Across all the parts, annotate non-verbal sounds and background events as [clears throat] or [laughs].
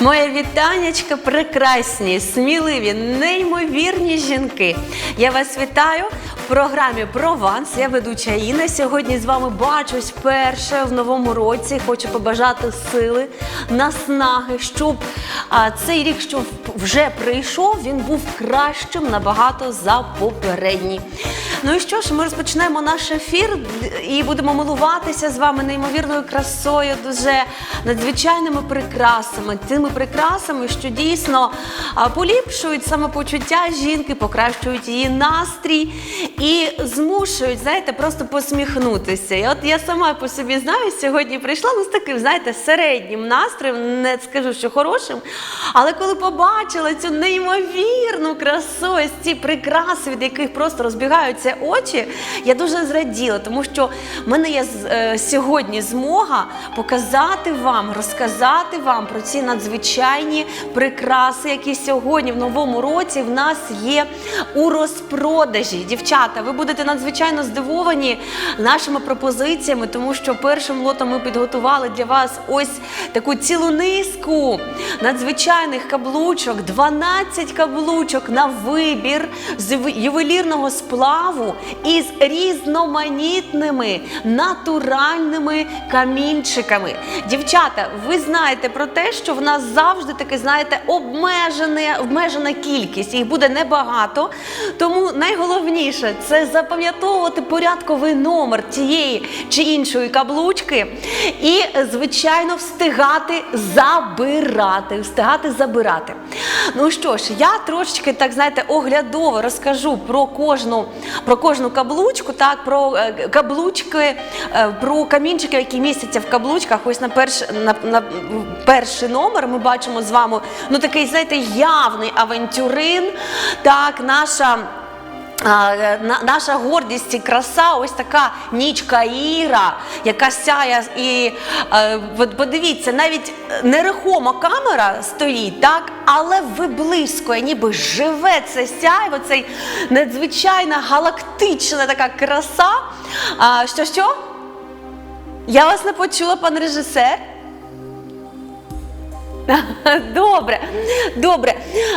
Моє вітаннячка прекрасні, сміливі, неймовірні жінки. Я вас вітаю програмі Прованс. Я ведуча Інна. Сьогодні з вами бачусь вперше в новому році. Хочу побажати сили, наснаги, щоб а, цей рік, що вже прийшов, він був кращим набагато за попередній. Ну і що ж, ми розпочнемо наш ефір і будемо милуватися з вами неймовірною красою, дуже надзвичайними прикрасами, тими прикрасами, що дійсно поліпшують самопочуття жінки, покращують її настрій і змушують, знаєте, просто посміхнутися. І от я сама по собі знаю, сьогодні прийшла ну, з таким, знаєте, середнім настроєм, не скажу, що хорошим. Але коли побачила цю неймовірну красу, ось ці прикраси, від яких просто розбігаються очі, я дуже зраділа, тому що в мене є е, сьогодні змога показати вам, розказати вам про ці надзвичайні прикраси, які сьогодні в новому році в нас є у розпродажі. Дівчата, ви будете надзвичайно здивовані нашими пропозиціями, тому що першим лотом ми підготували для вас ось таку цілу низку надзвичайних каблучок, 12 каблучок на вибір з ювелірного сплаву із різноманітними натуральними камінчиками. Дівчата, ви знаєте про те, що в нас завжди таки, знаєте, обмежене, обмежена кількість, їх буде небагато. Тому найголовніше це запам'ятовувати порядковий номер тієї чи іншої каблучки і, звичайно, встигати забирати. Встигати забирати. Ну що ж, я трошечки так знаєте оглядово розкажу про кожну, про кожну каблучку, так про е, каблучки, е, про камінчики, які містяться в каблучках. Ось на перш на, на перший номер ми бачимо з вами ну такий, знаєте, явний авантюрин. Так, наша. Наша гордість і краса, ось така нічка Іра, яка сяє і е, подивіться, навіть нерухома камера стоїть, так, але виблискує, ніби живе це сяйво, цей надзвичайна галактична така краса. Що що? Я вас не почула, пан режисер. [laughs] Добре, добре.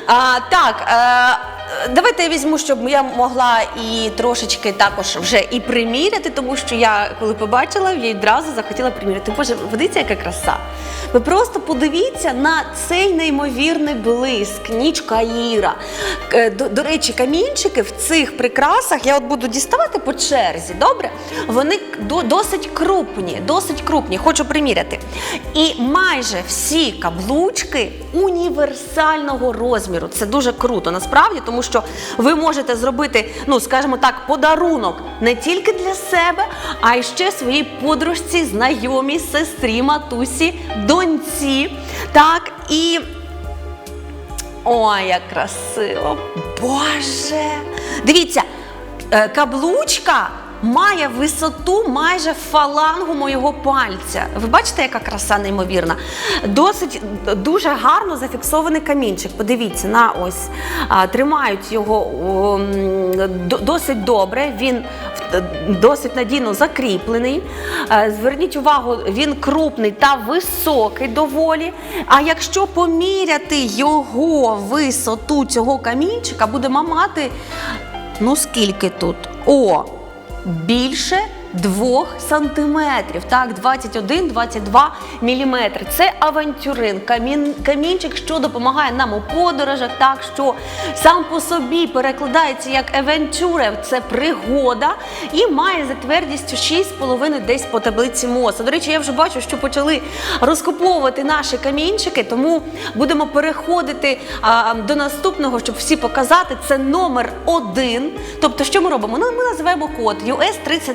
А, так, е, давайте я візьму, щоб я могла і трошечки також вже і приміряти, тому що я, коли побачила, я відразу захотіла приміряти. Боже, подивіться, яка краса. Ви просто подивіться на цей неймовірний блиск, нічка Іра. Е, До, до речі, камінчики в цих прикрасах я от буду діставати по черзі, добре? Вони до, досить крупні, досить крупні, хочу приміряти. І майже всі каблучки універсального розміру. Це дуже круто насправді, тому що ви можете зробити, ну скажімо так, подарунок не тільки для себе, а й ще своїй подружці, знайомій, сестрі, матусі, доньці. Так, і Ой, як красиво! Боже! Дивіться, е, каблучка має висоту майже фалангу моєго пальця. Ви бачите, яка краса неймовірна? Досить дуже гарно зафіксований камінчик. Подивіться, на ось тримають його досить добре. Він досить надійно закріплений. Е, Зверніть увагу, він крупний та високий доволі. А якщо поміряти його висоту цього камінчика, будемо мати, ну скільки тут? О, більше 2 сантиметрів, так, 21-22 міліметри. Це авантюрин, камін, камінчик, що допомагає нам у подорожах, так, що сам по собі перекладається як авантюре, це пригода, і має за твердістю 6,5 десь по таблиці МОСа. До речі, я вже бачу, що почали розкуповувати наші камінчики, тому будемо переходити а, до наступного, щоб всі показати. Це номер один. Тобто, що ми робимо? Ну, ми називаємо код US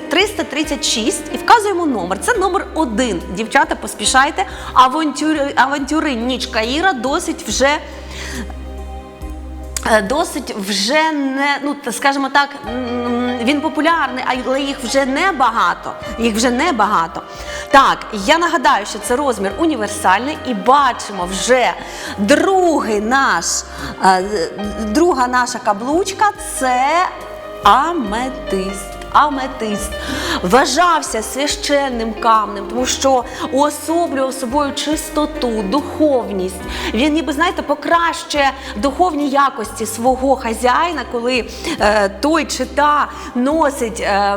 30 336 і вказуємо номер. Це номер один. Дівчата, поспішайте. Авантюри, авантюри ніч Каїра досить вже. е, Досить вже не, ну скажімо так, він популярний, але їх вже не багато. Їх вже не багато. Так, я нагадаю, що це розмір універсальний, і бачимо вже другий наш, е, друга наша каблучка це аметист. Аметист. вважався священним камнем, тому що уособлював собою чистоту, духовність. Він, ніби знаєте, покращує духовні якості свого хазяїна, коли е, той чи та носить е,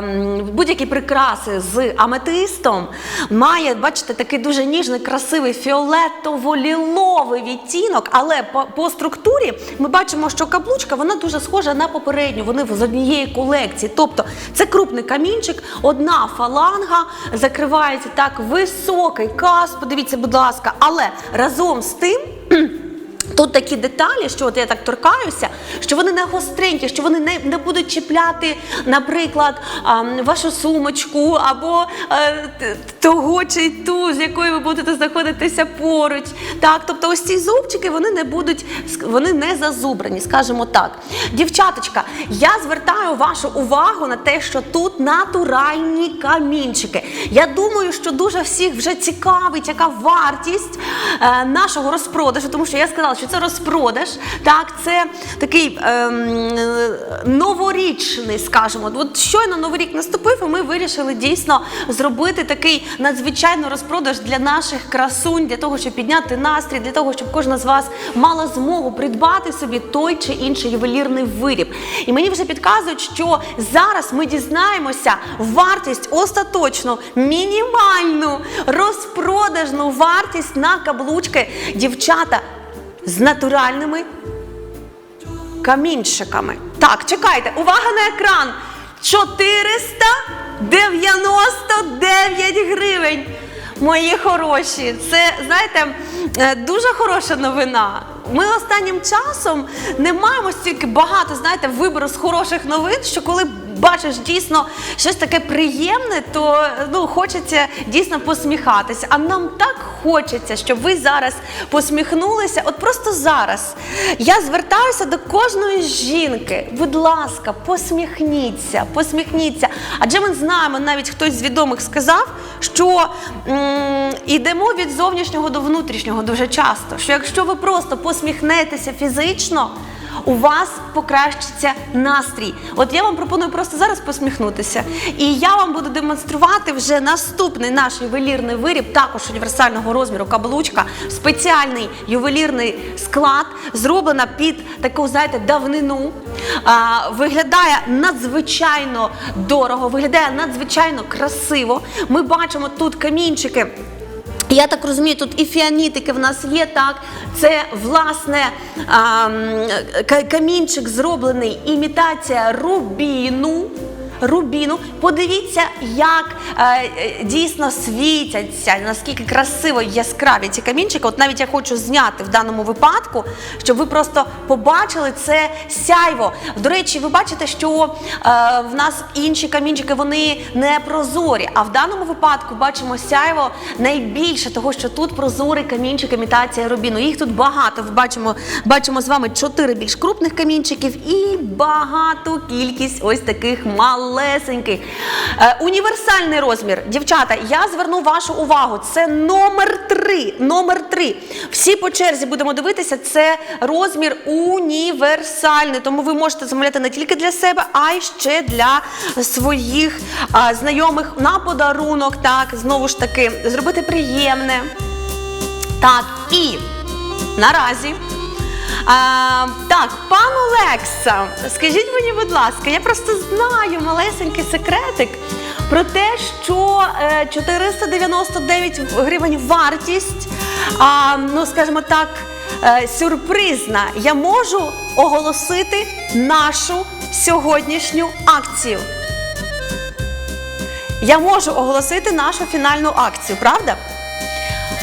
будь-які прикраси з аметистом, має, бачите, такий дуже ніжний, красивий фіолетово-ліловий відтінок, але по, по структурі ми бачимо, що каблучка вона дуже схожа на попередню. Вони з однієї колекції. Тобто це крупний камінчик, одна фаланга закривається так високий кас. Подивіться, будь ласка, але разом з тим. Тут такі деталі, що от я так торкаюся, що вони не гостренькі, що вони не, не будуть чіпляти, наприклад, вашу сумочку або е, того чи ту, з якою ви будете знаходитися поруч. Так, тобто ось ці зубчики вони не будуть, вони не зазубрані, скажімо так. Дівчаточка, я звертаю вашу увагу на те, що тут натуральні камінчики. Я думаю, що дуже всіх вже цікавить, яка вартість е, нашого розпродажу, тому що я сказала, що це розпродаж. Так, це такий ем, новорічний, скажімо. От щойно новий рік наступив, і ми вирішили дійсно зробити такий надзвичайно розпродаж для наших красунь, для того, щоб підняти настрій, для того, щоб кожна з вас мала змогу придбати собі той чи інший ювелірний виріб. І мені вже підказують, що зараз ми дізнаємося вартість остаточну, мінімальну розпродажну вартість на каблучки дівчата з натуральними камінчиками. Так, чекайте, увага на екран! 499 гривень. Мої хороші, це знаєте е, дуже хороша новина. Ми останнім часом не маємо стільки багато, знаєте, вибору з хороших новин, що коли бачиш дійсно щось таке приємне, то ну хочеться дійсно посміхатися. А нам так хочеться, щоб ви зараз посміхнулися. От просто зараз я звертаюся до кожної жінки. Будь ласка, посміхніться, посміхніться. Адже ми знаємо, навіть хтось з відомих сказав, що йдемо від зовнішнього до внутрішнього дуже часто. Що якщо ви просто посміхнетеся фізично. У вас покращиться настрій. От я вам пропоную просто зараз посміхнутися. І я вам буду демонструвати вже наступний наш ювелірний виріб, також універсального розміру каблучка, спеціальний ювелірний склад, зроблена під таку, знаєте, давнину. А, виглядає надзвичайно дорого, виглядає надзвичайно красиво. Ми бачимо тут камінчики. Я так розумію, тут і фіанітики в нас є, так. Це власне а, камінчик зроблений, імітація рубіну. Рубіну, подивіться, як е, е, дійсно світяться, наскільки красиво яскраві ці камінчики. От навіть я хочу зняти в даному випадку, щоб ви просто побачили це сяйво. До речі, ви бачите, що е, в нас інші камінчики вони не прозорі. А в даному випадку бачимо сяйво найбільше, того що тут прозорий камінчик, імітація рубіну. Їх тут багато. Ви бачимо, бачимо з вами чотири більш крупних камінчиків і багату кількість ось таких малесеньких. Е, універсальний розмір. Дівчата, я зверну вашу увагу. Це номер три. Номер три. Всі по черзі будемо дивитися. Це розмір універсальний. Тому ви можете замовляти не тільки для себе, а й ще для своїх знайомих на подарунок. Так, знову ж таки, зробити приємне. Так, і наразі. А, так, пан Олекса, скажіть мені, будь ласка, я просто знаю малесенький секретик про те, що е, 499 гривень вартість, а, ну скажімо так, е, сюрпризна. Я можу оголосити нашу сьогоднішню акцію. Я можу оголосити нашу фінальну акцію, правда?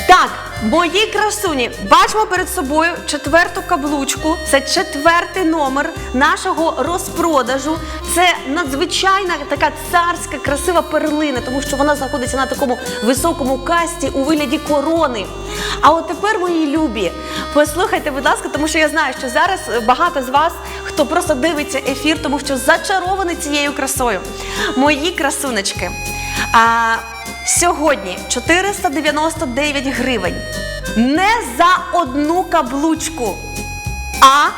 Так, мої красуні, бачимо перед собою четверту каблучку. Це четвертий номер нашого розпродажу. Це надзвичайна така царська, красива перлина, тому що вона знаходиться на такому високому касті у вигляді корони. А от тепер, мої любі, послухайте, будь ласка, тому що я знаю, що зараз багато з вас, хто просто дивиться ефір, тому що зачарований цією красою. Мої красунечки. А, Сьогодні 499 гривень. Не за одну каблучку, а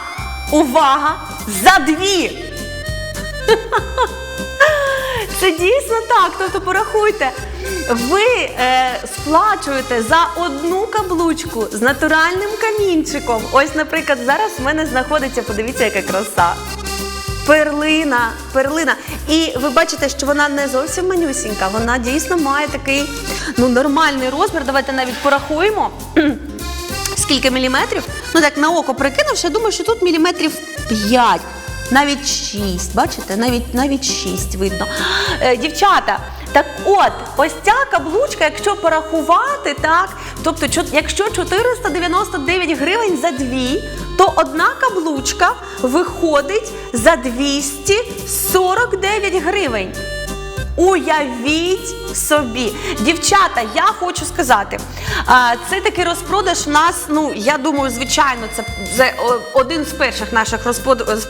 увага! За дві! [laughs] Це дійсно так. Тобто порахуйте. Ви е, сплачуєте за одну каблучку з натуральним камінчиком. Ось, наприклад, зараз в мене знаходиться, подивіться, яка краса. Перлина, перлина. І ви бачите, що вона не зовсім манюсінька, вона дійсно має такий ну, нормальний розмір. Давайте навіть порахуємо. [clears throat] Скільки міліметрів? Ну так на око прикинувши, я думаю, що тут міліметрів 5. Навіть 6, бачите, навіть навіть 6 видно. Е, дівчата, так от, ось ця каблучка, якщо порахувати, так, тобто, якщо 499 гривень за дві, то одна каблучка виходить за 249 гривень. Уявіть собі, дівчата, я хочу сказати, це такий розпродаж у нас. Ну я думаю, звичайно, це, один з перших наших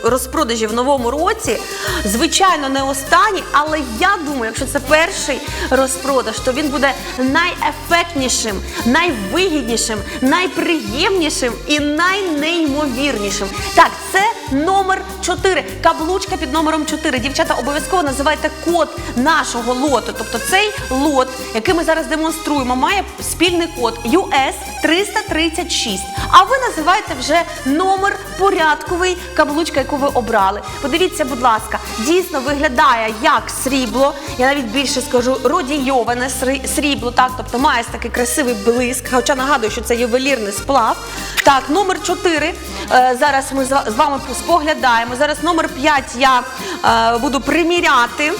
розпродажів в новому році. Звичайно, не останній, але я думаю, якщо це перший розпродаж, то він буде найефектнішим, найвигіднішим, найприємнішим і найнеймовірнішим. Так, це номер 4. Каблучка під номером 4. Дівчата, обов'язково називайте код нашого лоту. Тобто цей лот, який ми зараз демонструємо, має спільний код US 336. А ви називаєте вже номер порядковий каблучка, яку ви обрали. Подивіться, будь ласка, дійсно виглядає як срібло. Я навіть більше скажу родійоване срібло. Так, тобто має такий красивий блиск. Хоча нагадую, що це ювелірний сплав. Так, номер 4. Е, зараз ми з ва- з вами споглядаємо. Зараз номер 5 я е, буду приміряти.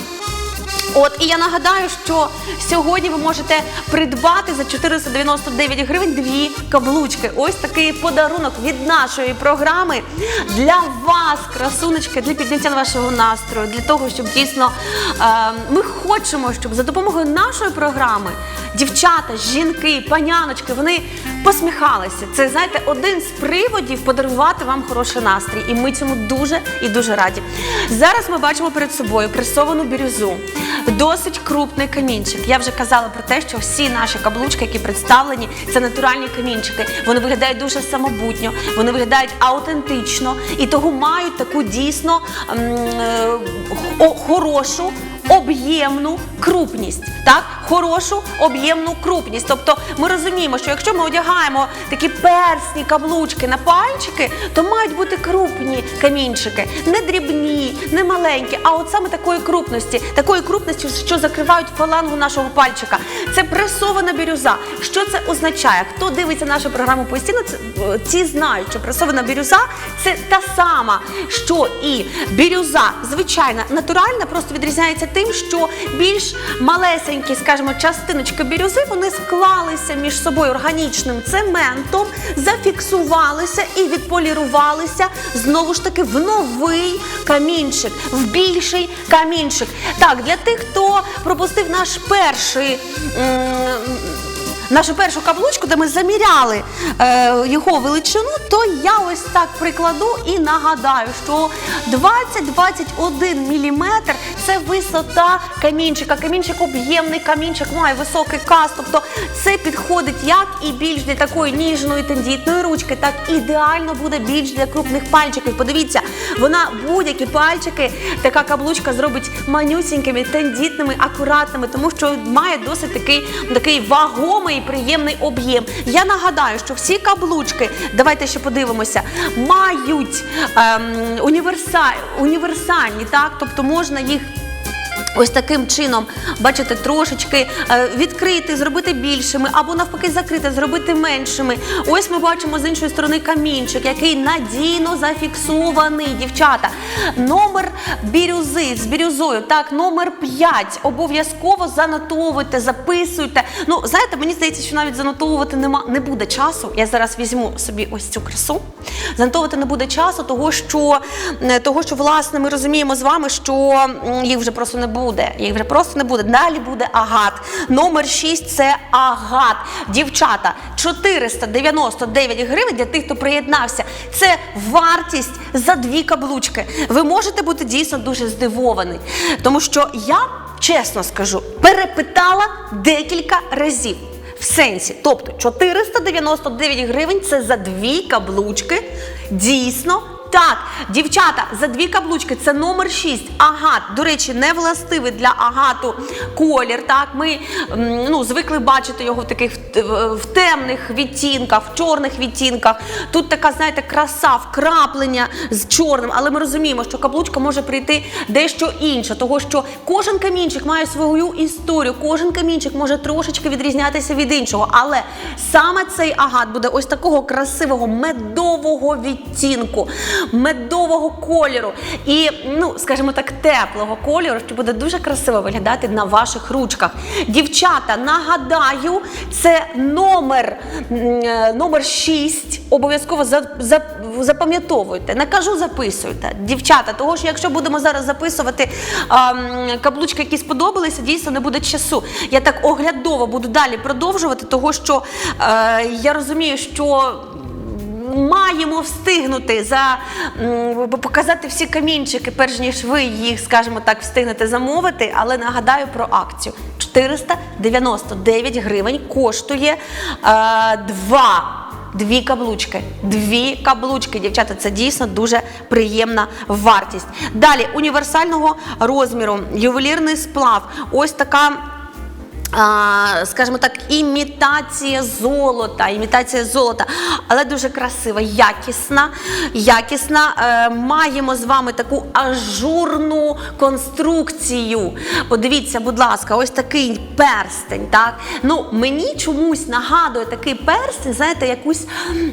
От і я нагадаю, що сьогодні ви можете придбати за 499 гривень дві каблучки. Ось такий подарунок від нашої програми для вас, красунечки, для підняття вашого настрою, для того, щоб дійсно е, ми хочемо, щоб за допомогою нашої програми дівчата, жінки, паняночки, вони посміхалися. Це знаєте, один з приводів подарувати вам хороший настрій. І ми цьому дуже і дуже раді. Зараз ми бачимо перед собою пресовану бірюзу. Досить крупний камінчик. Я вже казала про те, що всі наші каблучки, які представлені, це натуральні камінчики. Вони виглядають дуже самобутньо, вони виглядають аутентично і того мають таку дійсно м, е, о- хорошу. Об'ємну крупність, так хорошу об'ємну крупність. Тобто ми розуміємо, що якщо ми одягаємо такі персні каблучки на пальчики, то мають бути крупні камінчики, не дрібні, не маленькі, а от саме такої крупності, такої крупності, що закривають фалангу нашого пальчика. Це пресована бірюза. Що це означає? Хто дивиться нашу програму постійно, е, ці знають, що пресована бірюза це та сама, що і бірюза, звичайна, натуральна, просто відрізняється тим, що більш малесенькі, скажімо, частиночки бірюзи вони склалися між собою органічним цементом, зафіксувалися і відполірувалися знову ж таки в новий камінчик, в більший камінчик. Так, для тих, хто пропустив наш перший. Нашу першу каблучку, де ми заміряли е, його величину, то я ось так прикладу і нагадаю, що 20-21 міліметр це висота камінчика. Камінчик об'ємний, камінчик має високий кас. Тобто це підходить як і більш для такої ніжної тендітної ручки, так ідеально буде більш для крупних пальчиків. Подивіться, вона будь-які пальчики, така каблучка зробить манюсінькими, тендітними, акуратними, тому що має досить такий, такий вагомий і приємний об'єм. Я нагадаю, що всі каблучки, давайте ще подивимося, мають ем, універса... універсальні, так, тобто можна їх. Ось таким чином, бачите, трошечки е, відкрити, зробити більшими, або навпаки закрити, зробити меншими. Ось ми бачимо з іншої сторони камінчик, який надійно зафіксований, дівчата. Номер бірюзи з бірюзою, так, номер 5. Обов'язково занотовуйте, записуйте. Ну, знаєте, мені здається, що навіть занотовувати нема, не буде часу. Я зараз візьму собі ось цю красу. Занотовувати не буде часу, того що, того, що власне ми розуміємо з вами, що їх вже просто не буде. Їх вже просто не буде. Далі буде агат. Номер 6 це агат. Дівчата, 499 гривень для тих, хто приєднався. Це вартість за дві каблучки. Ви можете бути дійсно дуже здивовані, тому що я чесно скажу, перепитала декілька разів. В сенсі, тобто 499 гривень це за дві каблучки дійсно Так, дівчата, за дві каблучки це номер 6. Агат. До речі, не властивий для агату колір. Так, ми ну, звикли бачити його в таких в, темних відтінках, в чорних відтінках. Тут така, знаєте, краса, вкраплення з чорним, але ми розуміємо, що каблучка може прийти дещо інше, того що кожен камінчик має свою історію, кожен камінчик може трошечки відрізнятися від іншого. Але саме цей агат буде ось такого красивого медового відтінку, медового кольору і, ну, скажімо так, теплого кольору, що буде дуже красиво виглядати на ваших ручках. Дівчата, нагадаю, це номер, е, номер 6. Обов'язково за, за, запам'ятовуйте. Не кажу, записуйте. Дівчата, того що якщо будемо зараз записувати а, каблучки, які сподобалися, дійсно не буде часу. Я так оглядово буду далі продовжувати, того що е, я розумію, що маємо встигнути за показати всі камінчики, перш ніж ви їх, скажімо так, встигнете замовити. Але нагадаю про акцію: 499 гривень коштує е, два. Дві каблучки, дві каблучки, дівчата, це дійсно дуже приємна вартість. Далі універсального розміру, ювелірний сплав. Ось така скажімо так, імітація золота, імітація золота, але дуже красива, якісна. якісна. Е, маємо з вами таку ажурну конструкцію. Подивіться, будь ласка, ось такий перстень. Так? Ну, мені чомусь нагадує такий перстень, знаєте, якусь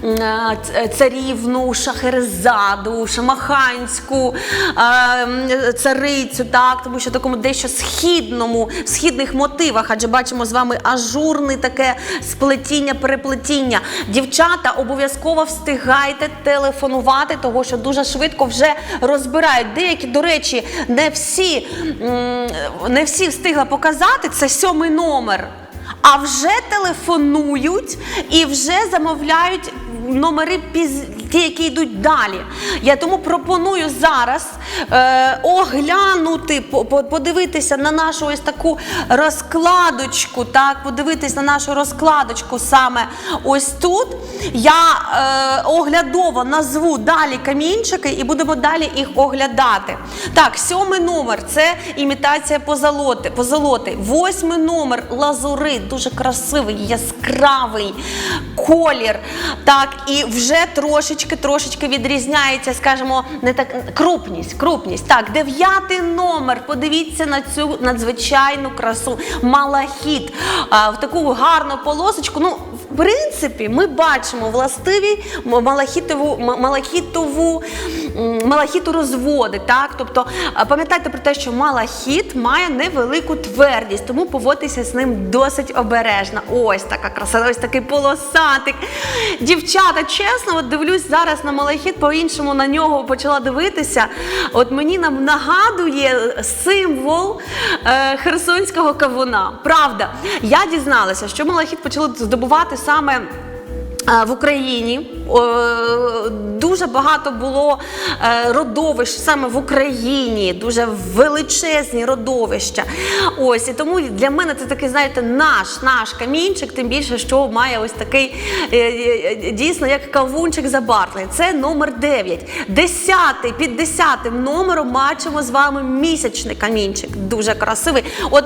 е, ц- царівну, шахерезаду, шамаханську е, царицю, так, тому що такому дещо східному, в східних мотивах, адже бачимо з вами ажурне таке сплетіння, переплетіння. Дівчата обов'язково встигайте телефонувати, того що дуже швидко вже розбирають. Деякі, до речі, не всі, не всі встигла показати. Це сьомий номер. А вже телефонують і вже замовляють номери піз... ті, які йдуть далі. Я тому пропоную зараз е, оглянути, по- по- подивитися на нашу ось таку розкладочку, так, подивитись на нашу розкладочку саме ось тут. Я е, оглядово назву далі камінчики і будемо далі їх оглядати. Так, сьомий номер це імітація позолоти. позолоти. Восьмий номер лазурит, дуже красивий, яскравий колір. Так, і вже трошечки, трошечки відрізняється, скажімо, не так крупність. Крупність. Так, дев'ятий номер. Подивіться на цю надзвичайну красу. Малахіт. А, в таку гарну полосочку. Ну, в принципі, ми бачимо властиві малахітову, малахітову, малахіту розводи. Так? Тобто, пам'ятайте про те, що малахіт має невелику твердість, тому поводьтеся з ним досить обережно. Ось така краса, ось такий полосатик. Дівчата, чесно, от дивлюсь зараз на малахіт, по-іншому на нього почала дивитися. От мені нам нагадує символ е, херсонського кавуна. Правда, я дізналася, що малахіт почали здобувати саме. В Україні дуже багато було е, родовищ саме в Україні, дуже величезні родовища. Ось і тому для мене це такий, знаєте, наш наш камінчик, тим більше, що має ось такий е, е, дійсно як кавунчик забарвлений. Це номер 9. Десятий, під десятим номером бачимо з вами місячний камінчик. Дуже красивий. От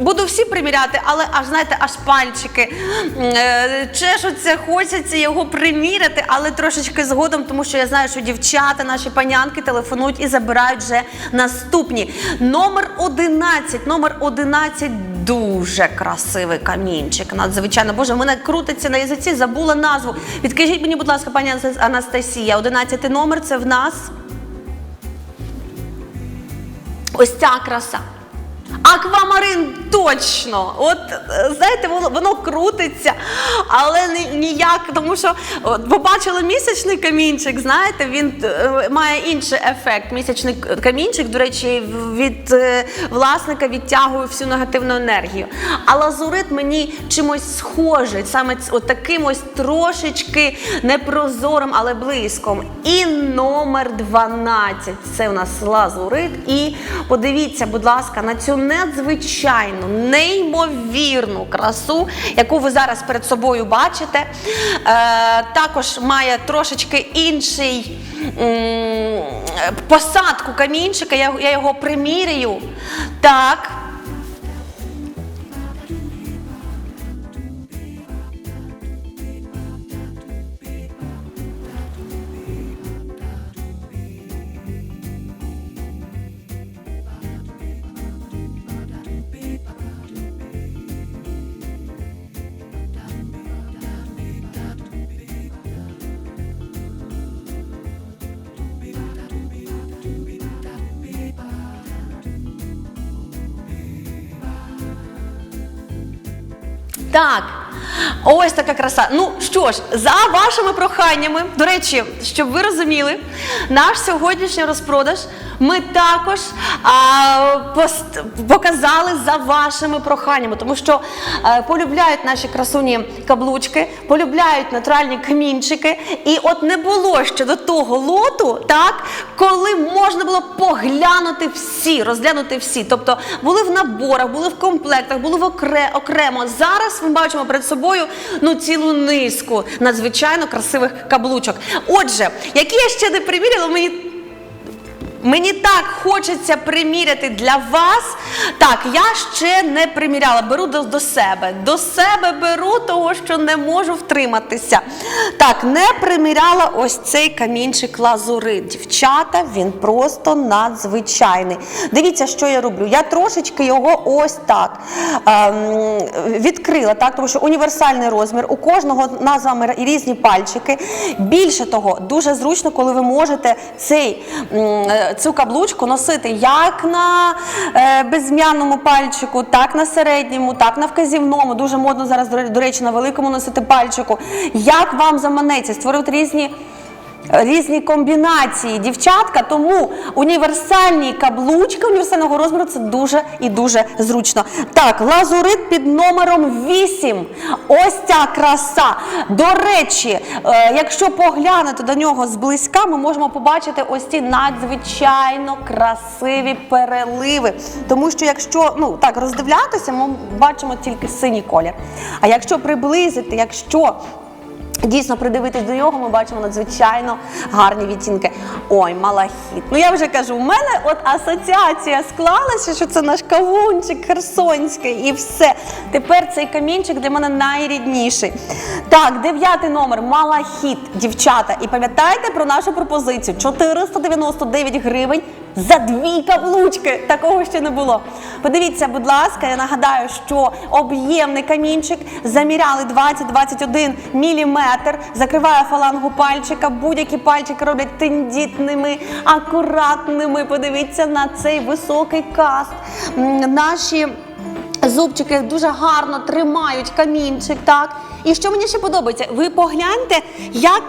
буду всі приміряти, але аж знаєте, аж пальчики е, чешуться, хочеться його приміряти, але трошечки згодом, тому що я знаю, що дівчата, наші панянки телефонують і забирають вже наступні. Номер 11. Номер 11 дуже красивий камінчик. Надзвичайно Боже, в мене крутиться на язиці, забула назву. Підкажіть мені, будь ласка, пані Анастасія, 11 номер це в нас. Ось ця краса. Аквамарин точно. От е, знаєте, воно, воно крутиться, але ніяк, тому що от, побачили місячний камінчик, знаєте, він е, має інший ефект. Місячний камінчик, до речі, від е, власника відтягує всю негативну енергію. А лазурит мені чимось схожий, саме от таким ось трошечки непрозорим, але близьком. І номер 12. Це у нас лазурит. І подивіться, будь ласка, на цю надзвичайну, неймовірну красу, яку ви зараз перед собою бачите. Е, також має трошечки інший. посадку камінчика, я, його примірюю. Так. Так, ось така краса. Ну що ж, за вашими проханнями, до речі, щоб ви розуміли, наш сьогоднішній розпродаж ми також а, пост- показали за вашими проханнями, тому що е, полюбляють наші красуні каблучки, полюбляють натуральні камінчики. І от не було ще до того лоту, так, коли можна було поглянути всі, розглянути всі. Тобто були в наборах, були в комплектах, були в окре- окремо. Зараз ми бачимо перед собою ну цілу низку надзвичайно красивих каблучок. Отже, які я ще не приміряла, мені Мені так хочеться приміряти для вас. Так, я ще не приміряла, беру до, до себе. До себе беру, того що не можу втриматися. Так, не приміряла ось цей камінчик лазурит. Дівчата, він просто надзвичайний. Дивіться, що я роблю. Я трошечки його ось так ем, відкрила, так, тому що універсальний розмір. У кожного нас різні пальчики. Більше того, дуже зручно, коли ви можете цей, е, цю каблучку носити як на е, безм'яному пальчику, так на середньому, так на вказівному. Дуже модно зараз, до речі, на великому носити пальчику. Як вам заманеться, створювати різні. Різні комбінації дівчатка, тому універсальні каблучки універсального розміру це дуже і дуже зручно. Так, лазурит під номером 8. Ось ця краса. До речі, е, якщо поглянути до нього зблизька, ми можемо побачити ось ці надзвичайно красиві переливи. Тому що якщо ну так роздивлятися, ми бачимо тільки синій колір. А якщо приблизити, якщо Дійсно, придивитись до нього, ми бачимо надзвичайно гарні відтінки. Ой, малахіт. Ну я вже кажу, у мене от асоціація склалася, що це наш кавунчик херсонський і все. Тепер цей камінчик для мене найрідніший. Так, дев'ятий номер малахіт, дівчата. І пам'ятайте про нашу пропозицію: 499 гривень. За дві каблучки такого ще не було. Подивіться, будь ласка, я нагадаю, що об'ємний камінчик заміряли 20-21 міліметр, закриває фалангу пальчика. Будь-які пальчики роблять тендітними, акуратними. Подивіться на цей високий каст. Наші Зубчики дуже гарно тримають камінчик, так. І що мені ще подобається, ви погляньте, як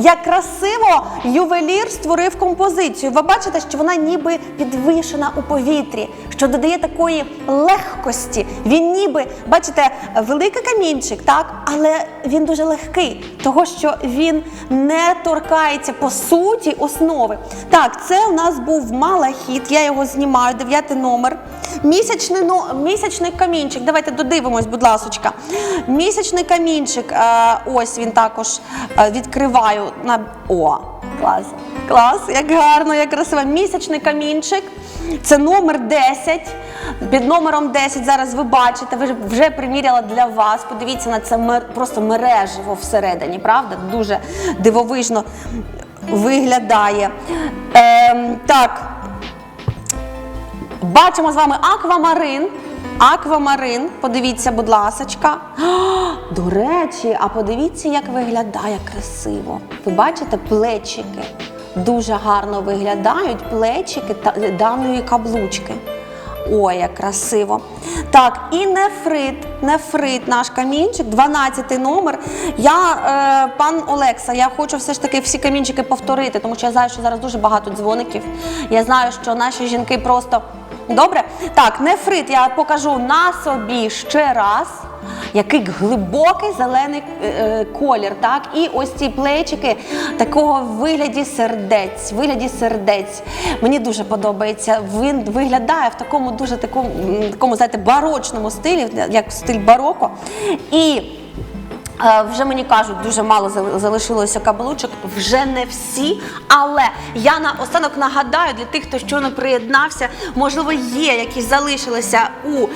як красиво ювелір створив композицію. Ви бачите, що вона ніби підвишена у повітрі, що додає такої легкості. Він ніби, бачите, великий камінчик, так, але він дуже легкий, того що він не торкається по суті основи. Так, це у нас був малахіт, я його знімаю, дев'ятий номер. Місячний, ну, місячний камінчик. Давайте додивимось, будь ласочка. Місячний камінчик. Е, ось він також е, відкриваю на. О, клас! Клас, як гарно, як красиво. Місячний камінчик. Це номер 10. Під номером 10 зараз ви бачите, ви вже приміряла для вас. Подивіться на це просто мережево всередині, правда? Дуже дивовижно виглядає. Ем, так, Бачимо з вами аквамарин. Аквамарин, подивіться, будь ласочка. А, [gasps] До речі, а подивіться, як виглядає красиво. Ви бачите плечики? Дуже гарно виглядають плечики та- даної каблучки. Ой, як красиво. Так, і нефрит, нефрит, наш камінчик, 12 номер. Я, е, пан Олекса, я хочу все ж таки всі камінчики повторити, тому що я знаю, що зараз дуже багато дзвоників. Я знаю, що наші жінки просто. Добре? Так, нефрит я покажу на собі ще раз. Який глибокий зелений е, е, колір, так? І ось ці плечики такого вигляді сердець, вигляді сердець. Мені дуже подобається. Він виглядає в такому дуже такому, такому знаєте, барочному стилі, як стиль бароко. І Вже мені кажуть, дуже мало зал- залишилося каблучок, вже не всі. Але я на останок нагадаю для тих, хто щойно приєднався, можливо, є якісь залишилися у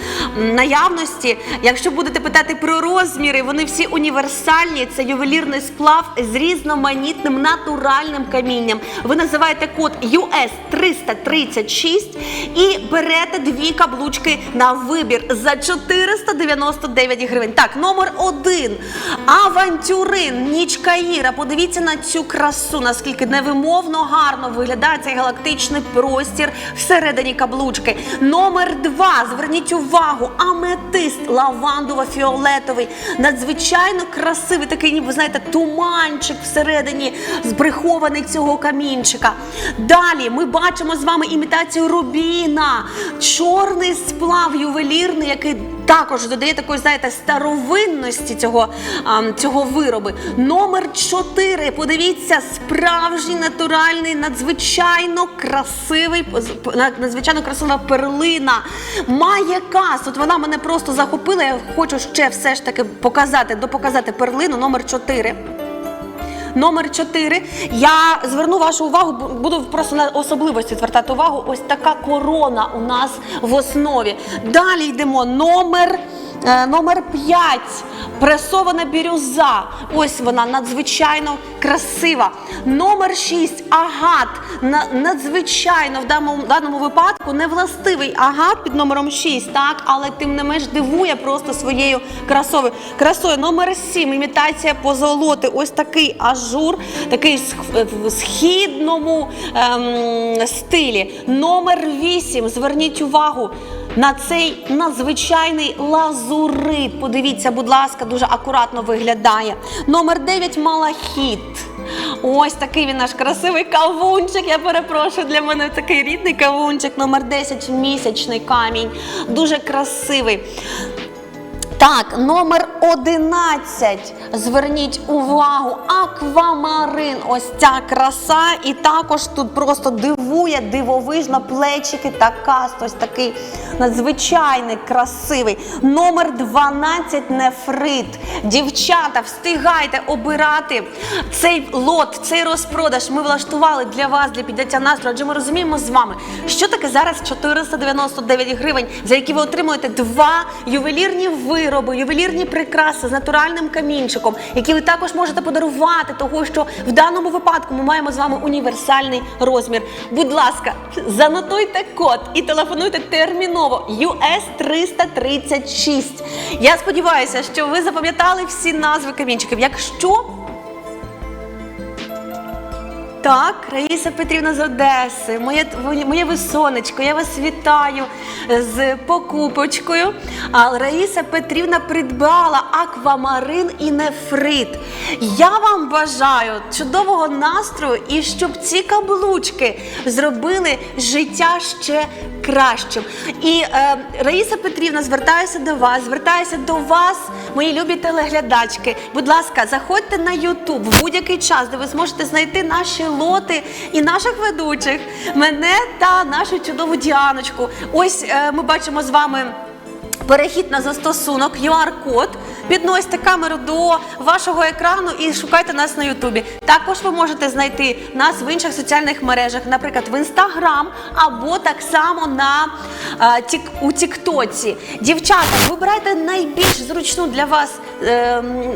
наявності. Якщо будете питати про розміри, вони всі універсальні. Це ювелірний сплав з різноманітним натуральним камінням. Ви називаєте код US 336 і берете дві каблучки на вибір за 499 гривень. Так, номер один. Авантюрин, ніч Каїра. Подивіться на цю красу, наскільки невимовно гарно виглядає цей галактичний простір всередині каблучки. Номер два. Зверніть увагу, аметист лавандово-фіолетовий. Надзвичайно красивий, такий, ніби знаєте, туманчик всередині збрихований цього камінчика. Далі ми бачимо з вами імітацію рубіна, чорний сплав ювелірний, який також додає такої, знаєте, старовинності цього, цього вироби. Номер 4. Подивіться, справжній натуральний, надзвичайно красивий, надзвичайно красива перлина. Має кас. От вона мене просто захопила. Я хочу ще все ж таки показати, допоказати перлину номер 4. Номер 4. Я зверну вашу увагу, буду просто на особливості звертати увагу. Ось така корона у нас в основі. Далі йдемо. Номер. е, Номер 5. Пресована бірюза. Ось вона надзвичайно красива. Номер 6. Агат. Надзвичайно в даному, в даному випадку не властивий агат під номером 6, так, але тим не менш дивує просто своєю красою. красою. Номер 7. Імітація позолоти. Ось такий ажур, такий в східному ем, стилі. Номер 8. Зверніть увагу. На цей надзвичайний лазурит. Подивіться, будь ласка, дуже акуратно виглядає. Номер 9 малахіт. Ось такий він наш красивий кавунчик. Я перепрошую, для мене такий рідний кавунчик. Номер 10 місячний камінь. Дуже красивий. Так, номер 11. Зверніть увагу, аквамарин. Ось ця краса. І також тут просто дивує, дивовижно плечики та каст. Ось такий надзвичайний красивий. Номер 12 нефрит. Дівчата, встигайте обирати цей лот, цей розпродаж. Ми влаштували для вас, для підняття настрою. Адже ми розуміємо з вами, що таке зараз 499 гривень, за які ви отримуєте два ювелірні вироби, ювелірні прикраси з натуральним камінчиком, які ви також можете подарувати, того що в даному випадку ми маємо з вами універсальний розмір. Будь ласка, занотуйте код і телефонуйте терміново US 336. Я сподіваюся, що ви запам'ятали всі назви камінчиків. Якщо так, Раїса Петрівна з Одеси, моє, моє висонечко, я вас вітаю з покупочкою. А Раїса Петрівна придбала аквамарин і нефрит. Я вам бажаю чудового настрою і щоб ці каблучки зробили життя ще кращим. І е, Раїса Петрівна, звертаюся до вас, звертаюся до вас, мої любі телеглядачки. Будь ласка, заходьте на Ютуб в будь-який час, де ви зможете знайти наші лоти і наших ведучих, мене та нашу чудову Діаночку. Ось е, ми бачимо з вами. Перехід на застосунок, QR-код. Підносьте камеру до вашого екрану і шукайте нас на Ютубі. Також ви можете знайти нас в інших соціальних мережах, наприклад, в Інстаграм або так само на а, тік, у Тіктоці. Дівчата, вибирайте найбільш зручну для вас, е,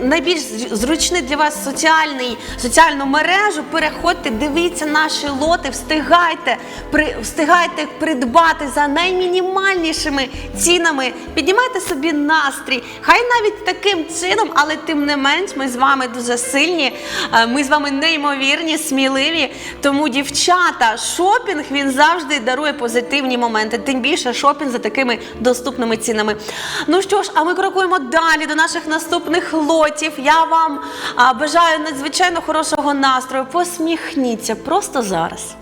найбільш зручний для вас соціальний, соціальну мережу. Переходьте, дивіться наші лоти, встигайте, при, встигайте придбати за наймінімальнішими цінами. Піднімайте собі настрій. Хай навіть таким чином, але тим не менш, ми з вами дуже сильні. е, Ми з вами неймовірні, сміливі. Тому, дівчата, шопінг він завжди дарує позитивні моменти. Тим більше шопінг за такими доступними цінами. Ну що ж, а ми крокуємо далі до наших наступних лотів. Я вам бажаю надзвичайно хорошого настрою. Посміхніться просто зараз.